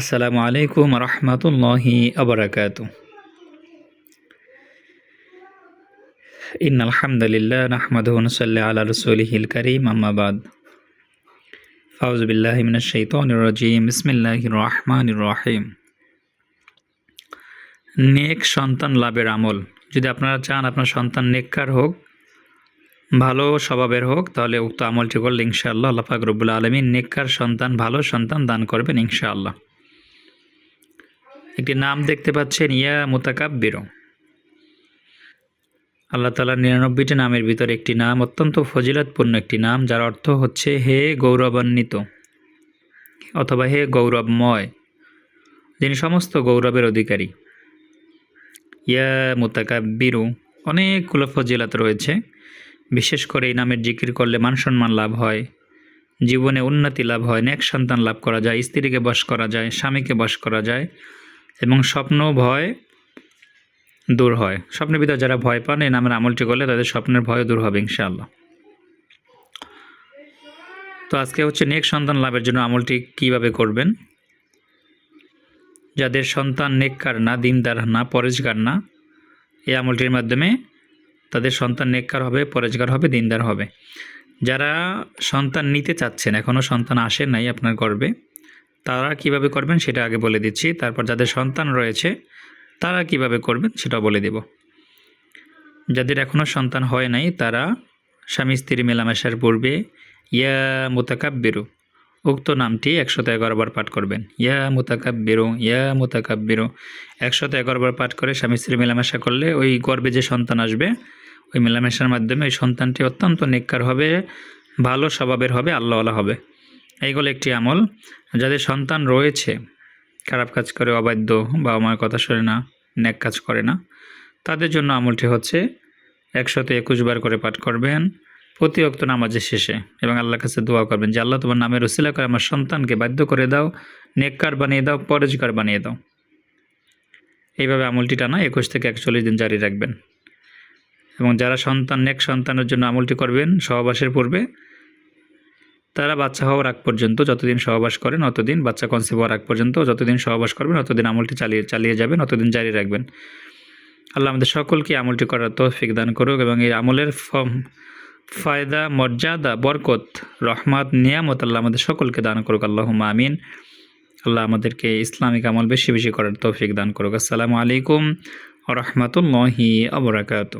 আসসালামু আলাইকুম রহমতুল্লাহি আবরাকাত ইন আলহামদুলিল্লাহ নাহমাদু নসাল্লি আলা রসুলিহিল করিম আম্মাবাদ ফাউজবিল্লাহ মিনাশ শাইতানির রাজিম, বিসমিল্লাহির নেক সন্তান লাভের আমল। যদি আপনারা চান আপনার সন্তান নেককার হোক, ভালো স্বভাবের হোক, তাহলে উক্ত আমলটি করলে ইনশাআল্লাহ আল্লাহ পাক রব্বুল আলমিন নেককার সন্তান, ভালো সন্তান দান করবেন ইনশাআল্লাহ। একটি নাম দেখতে পাচ্ছেন, ইয়া মোতাকাব্বির। আল্লাহ তালার নিরানব্বইটি নামের ভিতরে একটি নাম, অত্যন্ত ফজিলতপূর্ণ একটি নাম, যার অর্থ হচ্ছে হে গৌরবান্বিত অথবা হে গৌরবময়, যিনি সমস্ত গৌরবের অধিকারী। ইয়া মোতাকাব্বিরু, অনেকগুলো ফজিলত রয়েছে। বিশেষ করে এই নামের জিকির করলে মান সম্মান লাভ হয়, জীবনে উন্নতি লাভ হয়, নেক সন্তান লাভ করা যায়, স্ত্রীকে বশ করা যায়, স্বামীকে বশ করা যায়। এবং স্বপ্ন ভয় দূর হয়। স্বপ্নের ভিতরে যারা ভয় পান, এই নামের আমলটি করলে তাদের স্বপ্নের ভয় দূর হবে, ইনশাআল্লাহ। তো আজকে হচ্ছে নেক সন্তান লাভের জন্য আমলটি কীভাবে করবেন? যাদের সন্তান নেককার না, দিনদার না, পরেজগার না, এই আমলটির মাধ্যমে তাদের সন্তান নেককার হবে, পরেজগার হবে, দিনদার হবে। যারা সন্তান নিতে চাচ্ছেন এখনও সন্তান আসে নাই আপনার গর্বে তারা কীভাবে করবেন সেটা আগে বলে দিচ্ছি। তারপর যাদের সন্তান রয়েছে, তারা কীভাবে করবেন সেটা বলে দেব। যাদের এখনও সন্তান হয় নাই, তারা স্বামী স্ত্রী মেলামেশার পূর্বে, ইয়া মোতাকাব্বেরু, উক্ত নামটি একশত এগারোবার পাঠ করবেন। ইয়া মোতাকাব্বেরু ইয়া মোতাকাব্বেরু, একশত এগারোবার পাঠ করে স্বামী স্ত্রী মেলামেশা করলে ওই গর্বে যে সন্তান আসবে, ওই মেলামেশার মাধ্যমে ওই সন্তানটি অত্যন্ত নেককার হবে, ভালো স্বভাবের হবে, আল্লাহওয়ালা হবে। এইগুলো একটি আমল। যাদের সন্তান রয়েছে, খারাপ কাজ করে, অবাধ্য বা আমার কথা শোনে না, ন্যাক কাজ করে না, তাদের জন্য আমলটি হচ্ছে একশত একুশ বার করে পাঠ করবেন, প্রতি অক্ত নামাজের শেষে এবং আল্লাহর কাছে দোয়া করবেন যে, আল্লাহ, তোমার নামের উসিলা করে আমার সন্তানকে বাধ্য করে দাও নেককার বানিয়ে দাও পরেজকার বানিয়ে দাও। এইভাবে আমলটি টানা একুশ থেকে একচল্লিশ দিন জারি রাখবেন। এবং যারা সন্তান, নেক সন্তানের জন্য আমলটি করবেন, সহবাসের পূর্বে তারা বাচ্চা হওয়ার আগ পর্যন্ত যতদিন সহবাস করেন, অতদিন বাচ্চা কনসেপ্ট হওয়ার আগ পর্যন্ত যতদিন সহবাস করবেন, অতদিন আমলটি চালিয়ে চালিয়ে যাবেন, অতদিন জারি রাখবেন। আল্লাহ আমাদের সকলকে আমলটি করার তৌফিক দান করুক এবং এই আমলের ফর্ম ফায়দা, মর্যাদা, বরকত, রহমাত, নিয়ামত আল্লাহ আমাদের সকলকে দান করুক। আল্লাহ আমিন। আল্লাহ আমাদেরকে ইসলামিক আমল বেশি বেশি করার তৌফিক দান করুক। আসসালামু আলাইকুম রহমতুল্লাহি আবরাকাতু